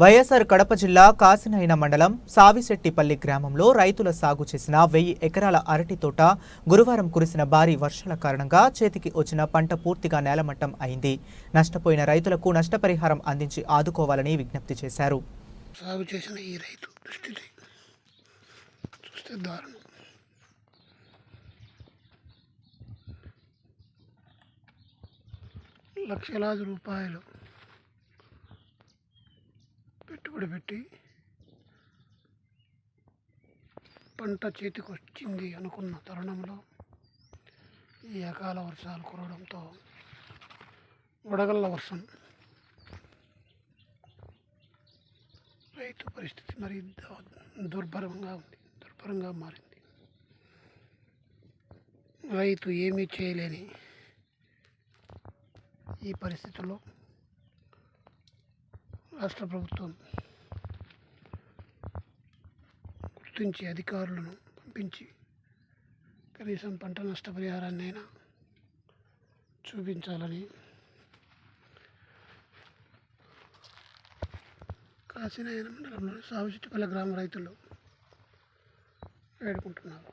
వైఎస్ఆర్ కడప జిల్లా కాసినైన మండలం సావిశెట్టిపల్లి గ్రామంలో రైతుల సాగు చేసిన వెయ్యి ఎకరాల అరటి తోట గురువారం కురిసిన భారీ వర్షాల కారణంగా చేతికి వచ్చిన పంట పూర్తిగా నేలమట్టం అయింది. నష్టపోయిన రైతులకు నష్టపరిహారం అందించి ఆదుకోవాలని విజ్ఞప్తి చేశారు. సాగు చేసిన ఈ రైతు దుస్థితి చూస్తే దారుణం. లక్షలాది రూపాయలు పెట్టుబడి పెట్టి పంట చేతికి వచ్చింది అనుకున్న తరుణంలో ఈ అకాల వర్షాలు కురవడంతో వడగళ్ళ వర్షం. రైతు పరిస్థితి మరి ద- దుర్భరంగా ఉంది దుర్భరంగా మారింది. రైతు ఏమీ చేయలేని ఈ పరిస్థితుల్లో రాష్ట్ర ప్రభుత్వం గుర్తించి అధికారులను పంపించి కనీసం పంట నష్టపరిహారాన్నైనా చూపించాలని కాశీనాయన మండలంలో సాగు గ్రామ రైతులు వేడుకుంటున్నారు.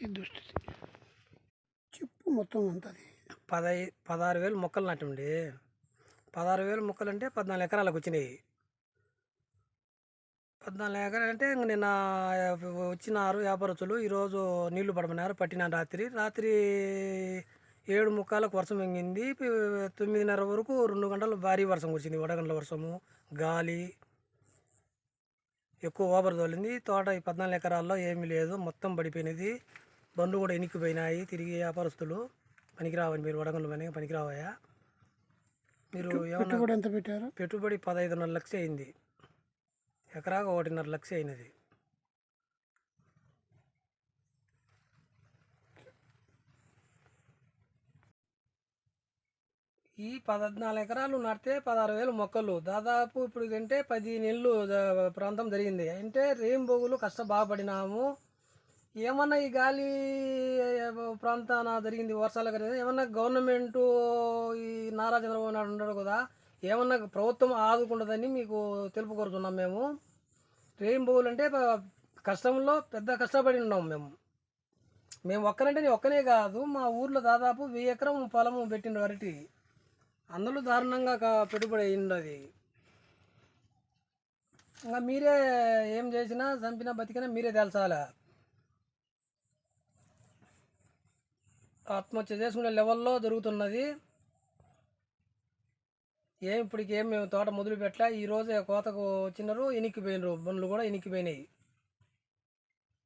ఇది దుస్థితి. చెప్పు మొత్తం అంతది పదై పదహారు వేలు మొక్కలు నాటండి పదహారు వేలు మొక్కలు అంటే పద్నాలుగు ఎకరాలకు వచ్చినాయి. పద్నాలుగు ఎకరాలు అంటే నిన్న వచ్చినారు వ్యాపారస్తులు. ఈరోజు నీళ్ళు పడమన్నారు పట్టిన రాత్రి. రాత్రి ఏడు ముక్కాలకు వర్షం ఎంగింది. తొమ్మిదిన్నర వరకు రెండు గంటలు భారీ వర్షం వచ్చింది వడగంటల వర్షము గాలి ఎక్కువ ఓబర్ తోలింది. తోట ఈ పద్నాలుగు ఎకరాల్లో ఏమీ లేదు. మొత్తం పడిపోయినది. బండ్లు కూడా ఎనిక్కిపోయినాయి తిరిగి వ్యాపారస్తులు పనికిరావని మీరు వడగండ్లు పని పనికిరావయ్యా. మీరు పెట్టుబడి ఎంత పెట్టారు? పెట్టుబడి పదహైదున్నర లక్ష అయింది. ఎకరాకు ఒకటిన్నర లక్ష అయినది. ఈ పద్నాలుగు ఎకరాలు నాటితే పదహారు వేలు మొక్కలు. దాదాపు ఇప్పుడు కంటే పది నెలలు ప్రాంతం జరిగింది. అంటే రేంబోగులు కష్ట బాగుపడినాము. ఏమన్నా ఈ గాలి ప్రాంతాన జరిగింది వర్షాలు కదా ఏమన్నా గవర్నమెంట్ ఈ నారా చంద్రబాబు నాయుడు ఉన్నాడు కదా ఏమన్నా ప్రభుత్వం ఆదుకుంటుందని మీకు తెలుపుకోరుతున్నాం మేము. రెయిన్బోలు అంటే కష్టంలో పెద్ద కష్టపడి ఉన్నాం మేము. మేము ఒక్కరంటే నేను ఒక్కనే కాదు మా ఊర్లో దాదాపు వెయ్యి ఎకరం పొలము పెట్టిండు అరటి. అందులో దారుణంగా పెట్టుబడి అయ్యింది అది. ఇంకా మీరే ఏం చేసినా చంపినా బతికినా మీరే తెలుసాలా ఆత్మహత్య చేసుకునే లెవెల్లో జరుగుతున్నది. ఏం ఇప్పటికి ఏం మేము తోట మొదలు పెట్టలే ఈ రోజే కోతకు వచ్చినారు ఇనికిపోయినారు. బండ్లు కూడా ఇనికిపోయినాయి.